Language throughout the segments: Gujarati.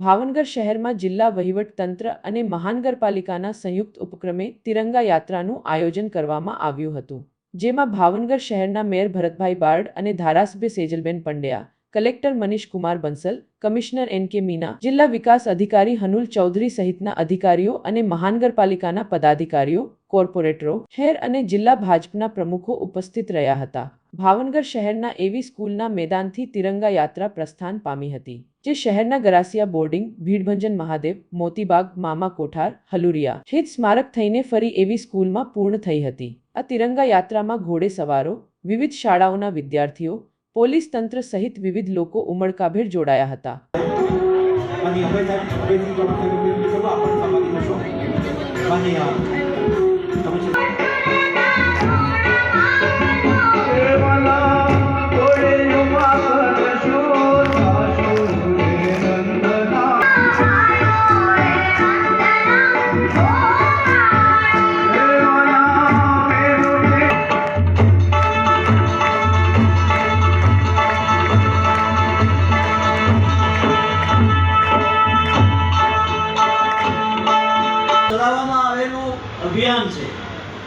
ભાવનગર શહેરમાં જિલ્લા વહીવટતંત્ર અને મહાનગરપાલિકાના સંયુક્ત ઉપક્રમે તિરંગા યાત્રાનું આયોજન કરવામાં આવ્યું હતું, જેમાં ભાવનગર શહેરના મેયર ભરતભાઈ બાર્ડ અને ધારાસભ્ય Sejalben Pandya, collector Manish Kumar Bansal, commissioner N K Meena, જિલ્લા વિકાસ અધિકારી હનુલ ચૌધરી સહિતના અધિકારીઓ અને મહાનગરપાલિકાના પદાધિકારીઓ કોર્પોરેટરો, શહેર અને જિલ્લા ભાજપના પ્રમુખો ઉપસ્થિત રહ્યા હતા. ભાવનગર શહેરના એવી સ્કૂલના મેદાનથી તિરંગા યાત્રા પ્રસ્થાન પામી હતી, જે શહેરના ગરાસિયા બોર્ડિંગ, ભીડભંજન મહાદેવ, મોતીબાગ, મામા કોઠાર, હલુરિયા છેદ સ્મારક થઈને ફરી એવી સ્કૂલમાં પૂર્ણ થઈ હતી. આ તિરંગા યાત્રામાં ઘોડે સવારો, વિવિધ શાળાઓના વિદ્યાર્થીઓ, પોલીસ તંત્ર સહિત વિવિધ લોકો ઉમળકાભેર જોડાયા હતા. અને આપણે બેસી જવાનું છે કે આપણે સમાધિ થશો અને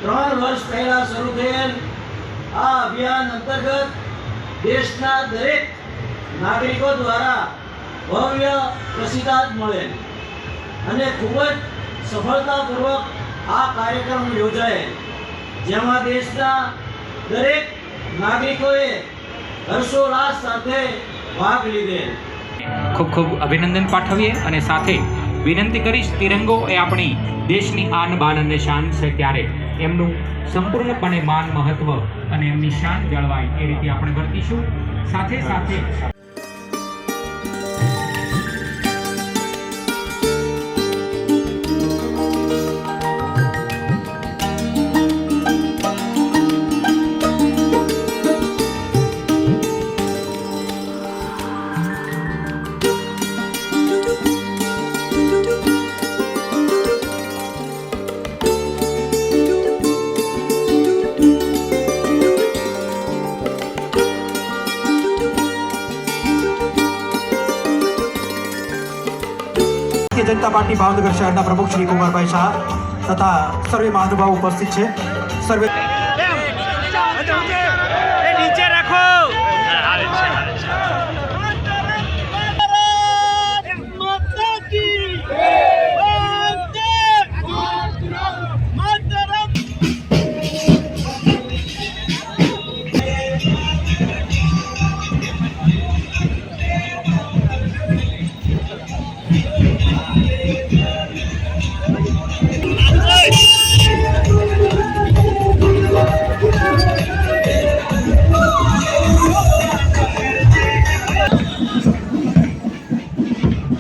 ત્રણ વર્ષ પહેલા શરૂ થયેલ આ અભિયાન અંતર્ગત દેશના દરેક નાગરિકો દ્વારા ભવ્ય પ્રતિસાદ મળેલ. અને ખૂબ જ સફળતાપૂર્વક આ કાર્યક્રમ યોજાયેલ. જેમાં દેશના દરેક નાગરિકોએ હર્ષોલ્લાસ સાથે ભાગ લીધેલ. ખૂબ ખૂબ અભિનંદન પાઠવીએ અને સાથે વિનંતી કરીશ તિરંગો એ આપણી દેશની આન બાન અને શાન છે ત્યારે. એમનું સંપૂર્ણપણે માન મહત્વ અને એમની શાન જળવાય એ રીતે આપણે વર્તીશું. સાથે સાથે ભારતીય જનતા પાર્ટી ભાવનગર શહેરના પ્રમુખ શ્રી કુમારભાઈ શાહ તથા સર્વે મહાનુભાવ ઉપસ્થિત છે. સર્વે